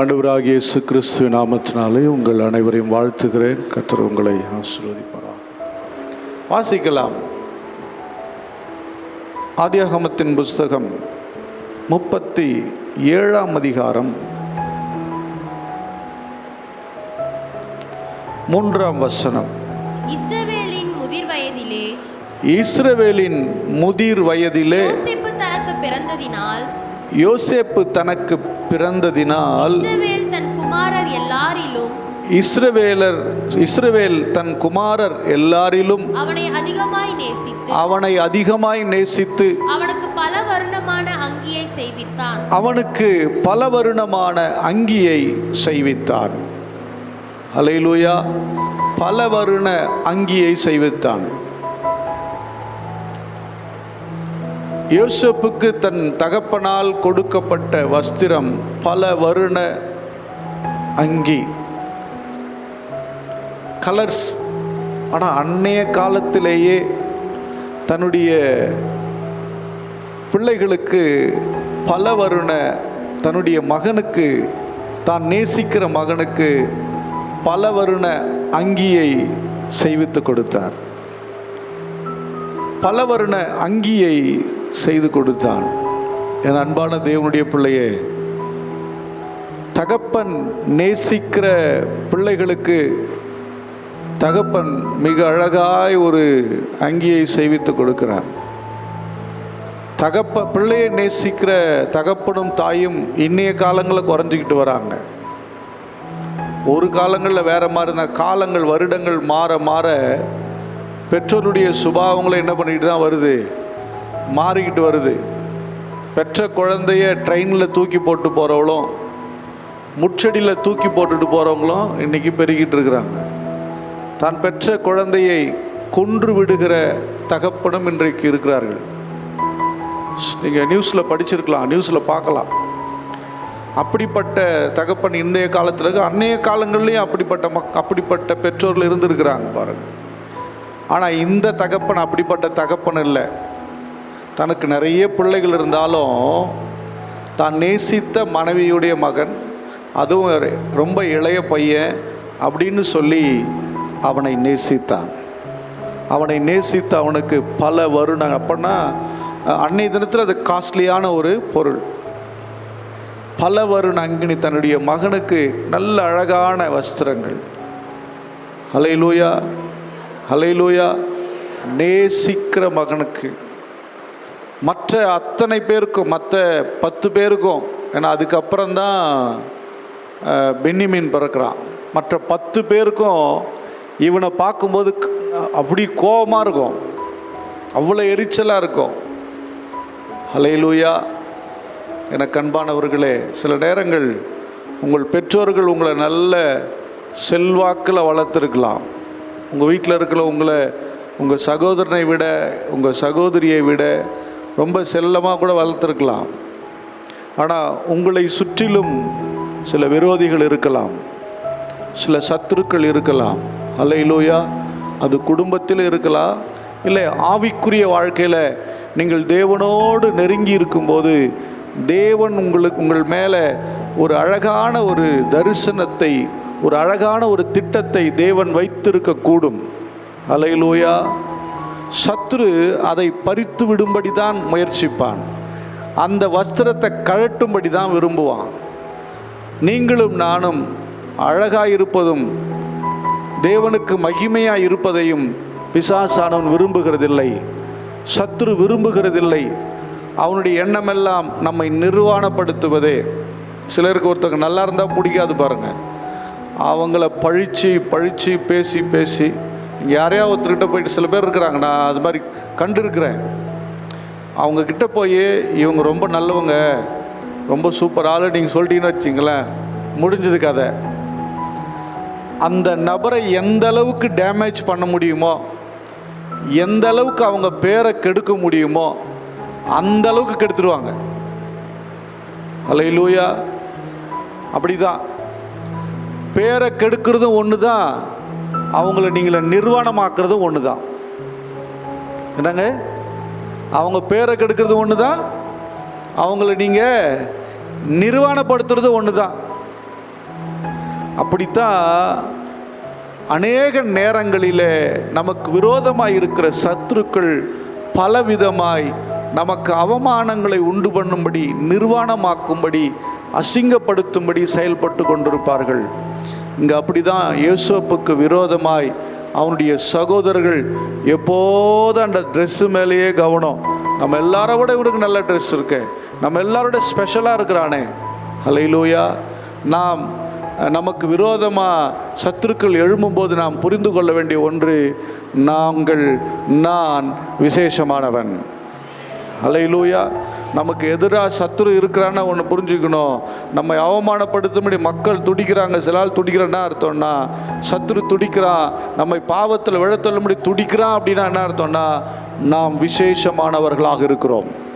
ஆண்டவராகிய இயேசு கிறிஸ்துவ நாமத்தினாலே உங்கள் அனைவரையும் வாழ்த்துகிறேன். கர்த்தர் உங்களை ஆசீர்வதிப்பாரா வாசிக்கலாம். ஆதியாகமத்தின் புஸ்தகம் முப்பத்தி ஏழாம் அதிகாரம் மூன்றாம் வசனம். இஸ்ரவேலின் முதிர் வயதிலே இஸ்ரவேலின் முதிர் வயதிலே பிறந்ததினால் யோசேப்பு தனக்கு பிறந்ததினால் இஸ்ரவேல் தன் குமாரர் எல்லாரிலும் இஸ்ரவேலர் இஸ்ரவேல் தன் குமாரர் எல்லாரிலும் அவனை அதிகமாய் நேசித்து அவனை அதிகமாய் நேசித்து அவனுக்கு பல வருணமான அங்கியை செய்வித்தான். அவனுக்கு பல வருணமான அங்கியை செய்வித்தான். அலையிலூயா பல வருண அங்கியை செய்வித்தான். யோசப்புக்கு தன் தகப்பனால் கொடுக்கப்பட்ட வஸ்திரம் பல வருண அங்கி. கலர்ஸ் ஆனால் அன்னைய காலத்திலேயே தன்னுடைய பிள்ளைகளுக்கு பல வருண தன்னுடைய மகனுக்கு தான் நேசிக்கிற மகனுக்கு பல வருண அங்கியை செய்வித்து கொடுத்தார். பல வருண அங்கியை செய்து கொடுத்தான். என் அன்பான தேவனுடைய பிள்ளையே தகப்பன் நேசிக்கிற பிள்ளைகளுக்கு தகப்பன் மிக அழகாய் ஒரு அங்கியை செய்வித்து கொடுக்கிறார். தகப்ப பிள்ளையை நேசிக்கிற தகப்பனும் தாயும் இன்னைய காலங்களில் குறைஞ்சிக்கிட்டு வராங்க. ஒரு காலங்களில் வேற மாதிரி இருந்தால் காலங்கள் வருடங்கள் மாற மாற பெற்றோருடைய சுபாவங்களை என்ன பண்ணிட்டு தான் வருது? மாறிக்கிட்டு வருது. பெற்ற குழந்தைய ட்ரெயினில் தூக்கி போட்டு போகிறவங்களும் முச்சடியில் தூக்கி போட்டுட்டு போகிறவங்களும் இன்றைக்கி பெருகிட்டு இருக்கிறாங்க. தான் பெற்ற குழந்தையை கொன்று விடுகிற தகப்பனும் இன்றைக்கு இருக்கிறார்கள். நீங்கள் நியூஸில் படிச்சிருக்கலாம் நியூஸில் பார்க்கலாம். அப்படிப்பட்ட தகப்பன் இன்றைய காலத்தில் இருக்கு. அன்னைய காலங்கள்லேயும் அப்படிப்பட்ட மக் அப்படிப்பட்ட பெற்றோர்கள் இருந்திருக்கிறாங்க பாருங்கள் ஆனால் இந்த தகப்பன் அப்படிப்பட்ட தகப்பன் இல்லை. தனக்கு நிறைய பிள்ளைகள் இருந்தாலும் தான் நேசித்த மனைவியுடைய மகன் அதுவும் ரொம்ப இளைய பையன் அப்படின்னு சொல்லி அவனை நேசித்தான். அவனை நேசித்து அவனுக்கு பல வருணம் அப்படின்னா அன்னைய தினத்தில் அது காஸ்ட்லியான ஒரு பொருள். பல வருண அங்கினி தன்னுடைய மகனுக்கு நல்ல அழகான வஸ்திரங்கள். ஹலைலூயா அலைலூயா நேசிக்கிற மகனுக்கு. மற்ற அத்தனை பேருக்கும் மற்ற பத்து பேருக்கும் ஏன்னா அதுக்கப்புறம்தான் அஹ், பென்னிமீன் பிறக்கிறான். மற்ற பத்து பேருக்கும் இவனை பார்க்கும்போது அப்படி கோபமாக இருக்கும். அவ்வளோ எரிச்சலாக இருக்கும். ஹலைலூயா எனக்கு அன்பானவர்களே சில நேரங்கள் உங்கள் பெற்றோர்கள் உங்களை நல்ல செல்வாக்கில் வளர்த்துருக்கலாம். உங்கள் வீட்டில் இருக்கிற உங்களை உங்கள் சகோதரனை விட உங்கள் சகோதரியை விட ரொம்ப செல்லமாக கூட வளர்த்துருக்கலாம். ஆனால் உங்களை சுற்றிலும் சில விரோதிகள் இருக்கலாம். சில சத்துருக்கள் இருக்கலாம். அல்லையிலோயா அது குடும்பத்தில் இருக்கலாம். இல்லை ஆவிக்குரிய வாழ்க்கையில் நீங்கள் தேவனோடு நெருங்கி இருக்கும்போது தேவன் உங்களுக்கு உங்கள் மேலே ஒரு அழகான ஒரு தரிசனத்தை ஒரு அழகான ஒரு திட்டத்தை தேவன் வைத்திருக்கக்கூடும். அலையிலோயா சத்ரு அதை பறித்து விடும்படி தான் முயற்சிப்பான். அந்த வஸ்திரத்தை கழட்டும்படி தான் விரும்புவான். நீங்களும் நானும் அழகாயிருப்பதும் தேவனுக்கு மகிமையாக இருப்பதையும் பிசாசானவன் விரும்புகிறதில்லை. சத்ரு விரும்புகிறதில்லை. அவனுடைய எண்ணமெல்லாம் நம்மை நிர்வாணப்படுத்துவதே. சிலருக்கு ஒருத்தங்க நல்லா இருந்தால் பிடிக்காது பாருங்கள் அவங்கள பழித்து பழித்து பேசி பேசி யாரையா ஒருத்தர்கிட்ட போயிட்டு சில பேர் இருக்கிறாங்க. நான் அது மாதிரி கண்டிருக்கிறேன். அவங்கக்கிட்ட போய் இவங்க ரொம்ப நல்லவங்க. ரொம்ப சூப்பர் ஆள். நீங்கள் சொல்லிட்டீங்கன்னு வச்சிங்களேன் முடிஞ்சது கதை. அந்த நபரை எந்த அளவுக்கு டேமேஜ் பண்ண முடியுமோ எந்த அளவுக்கு அவங்க பேரை கெடுக்க முடியுமோ அந்த அளவுக்கு கெடுத்துருவாங்க. லூயா அப்படிதான். பேரை கெடுக்கிறதும் ஒன்று தான் அவங்கள நீங்களை நிர்வாணமாக்குறதும் ஒன்று தான் என்னங்க? அவங்க பேரை கெடுக்கிறது ஒன்று தான் அவங்கள நீங்கள் நிர்வாணப்படுத்துறது ஒன்று தான் அப்படித்தான் அநேக நேரங்களிலே நமக்கு விரோதமாக இருக்கிற சத்துருக்கள் பலவிதமாய் நமக்கு அவமானங்களை உண்டு பண்ணும்படி நிர்வாணமாக்கும்படி அசிங்கப்படுத்தும்படி செயல்பட்டு கொண்டிருப்பார்கள். இங்கே அப்படி தான் யோசேப்புக்கு விரோதமாய் அவனுடைய சகோதரர்கள் எப்போதும் அந்த ட்ரெஸ்ஸு மேலேயே கவனம். நம்ம எல்லாரோட விட இவனுக்கு நல்ல ட்ரெஸ் இருக்கு. நம்ம எல்லாரோட ஸ்பெஷலாக இருக்கிறானே. அலையிலூயா நாம் நமக்கு விரோதமாக சத்துருக்கள் எழும்பும்போது நாம் புரிந்து கொள்ள வேண்டிய ஒன்று நாங்கள் நான் விசேஷமானவன். அலையிலூயா நமக்கு எதிராக சத்துரு இருக்கிறான்னு ஒன்று புரிஞ்சுக்கணும். நம்மை அவமானப்படுத்தும்படி மக்கள் துடிக்கிறாங்க. சில ஆள் துடிக்கிறேன்னா அர்த்தம்னா சத்துரு துடிக்கிறான். நம்மை பாவத்தில் விழத்தள்ளும்படி துடிக்கிறான் அப்படின்னா என்ன அர்த்தம்னா நாம் விசேஷமானவர்களாக இருக்கிறோம்.